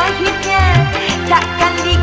bahagia takkan di